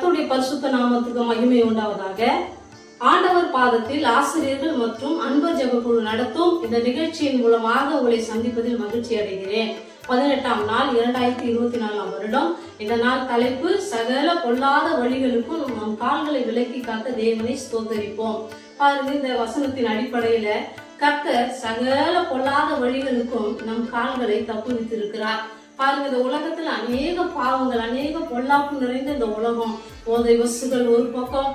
பரிசுத்த நாமத்துக்கு மகிமை உண்டாவதாக. ஆண்டவர் பாதத்தில் ஆசிரியர்கள் மற்றும் அன்பர் ஜெபக்குழு நடத்தும் இந்த நிகழ்ச்சியின் மூலமாக உங்களை சந்திப்பதில் மகிழ்ச்சி அடைகிறேன். பதினெட்டாம் நாள் இரண்டாயிரத்தி இருபத்தி நாலாம் வருடம். இந்த நாள் தலைப்பு சகல பொல்லாத வழிகளுக்கும் நம் கால்களை விலக்கி காக்க தேவனை ஸ்தோத்தரிப்போம். பாருங்க இந்த வசனத்தின் அடிப்படையில கர்த்தர் சகல பொல்லாத வழிகளுக்கும் நம் கால்களை தப்புவித்திருக்கிறார். பாருங்க இந்த உலகத்துல அநேக பாவங்கள் அநேக பொல்லாப்பு நிறைந்த இந்த உலகம். போதை வசுகள் ஒரு பக்கம்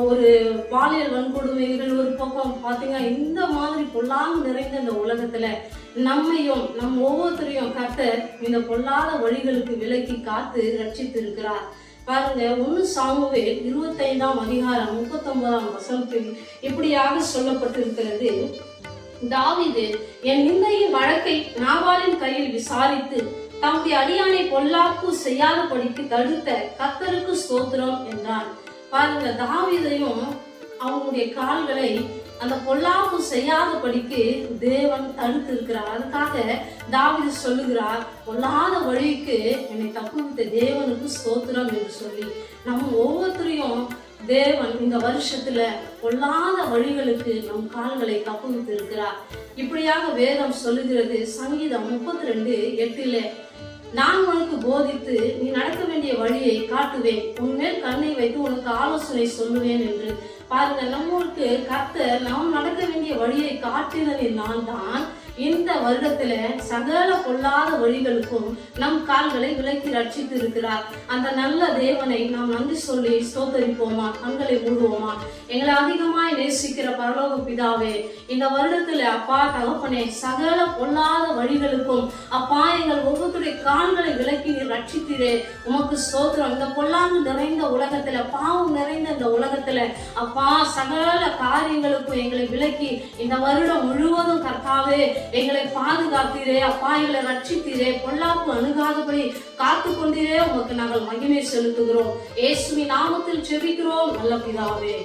ஒரு பாலியல் வன்கொடுமைகள் ஒரு பக்கம். பார்த்தீங்கன்னா இந்த மாதிரி பொல்லாங்கு நிறைந்த இந்த உலகத்துல நம்மையும் நம் ஒவ்வொருத்தரையும் கத்தர் இந்த பொல்லாத வழிகளுக்கு விலக்கி காத்து ரட்சித்து இருக்கிறார் பாருங்க ஒன்று சாமுவே இருபத்தைந்தாம் அதிகாரம் முப்பத்தொன்பதாம் வசனத்தில் இப்படியாக சொல்லப்பட்டிருக்கிறது. தாவிது என் நிந்தையின் வழக்கை நாபாலின் கையில் விசாரித்து தம்முடைய அடியானை பொல்லாப்பு செய்யாதபடிக்கு தடுத்த கத்தருக்கு ஸ்தோத்திரம் என்றான். பாருங்க தாவிதையும் அவங்களுடைய கால்களை அந்த பொல்லாப்பு செய்யாதபடிக்கு தேவன் தடுத்து இருக்கிறார் அதுக்காக தாவீது சொல்லுகிறார் பொல்லாத வழிக்கு என்னை தப்புவித்த தேவனுக்கு ஸ்தோத்திரம் என்று சொல்லி. நம்ம ஒவ்வொருத்தரையும் தேவன் இந்த வருஷத்துல பொல்லாத வழிகளுக்கு நம் கால்களை தப்புவித்து இருக்கிறார் இப்படியாக வேதம் சொல்லுகிறது சங்கீதம் முப்பத்தி ரெண்டு எட்டுல நான் உனக்கு போதித்து நீ நடக்க வேண்டிய வழியை காட்டுவேன். உன்மேல் கண்ணை வைத்து உனக்கு ஆலோசனை சொல்லுவேன் என்று. பாருங்க நம்மளுக்கு கர்த்தர் நாம் நடக்க வேண்டிய வழியை காட்டினது நான் தான் இந்த வருடத்துல சகல பொல்லாத வழிகளுக்கும் நம் கால்களை விலக்கி ரட்சித்து இருக்கிறார். அந்த நல்ல தேவனை நாம் நன்றி சொல்லி ஸ்தோத்தரிப்போமா? கண்களை மூடுவோமா? எங்களை அதிகமாய் நேசிக்கிற பரலோக பிதாவே இந்த வருடத்துல அப்பா தகப்பனே சகல பொல்லாத வழிகளுக்கும் அப்பா எங்கள் ஒவ்வொருத்தருடைய கால்களை விலக்கி நீர் ரட்சித்திரே. உமக்கு ஸ்தோத்திரம். இந்த பொல்லாங்கு நிறைந்த உலகத்துல பாவம் நிறைந்த இந்த உலகத்துல அப்பா சகல காரியங்களுக்கும் எங்களை விலக்கி இந்த வருடம் முழுவதும் கர்த்தாவே எங்களை பாதுகாத்தீரே அப்பா எங்களை ரட்சித்தீரே பொல்லாப்பு அணுகாதபடி காத்து கொண்டீரே உமக்கு நாங்கள் மகிமை செலுத்துகிறோம். இயேசுவின் நாமத்தில் செபிக்கிறோம் நல்ல பிதாவே.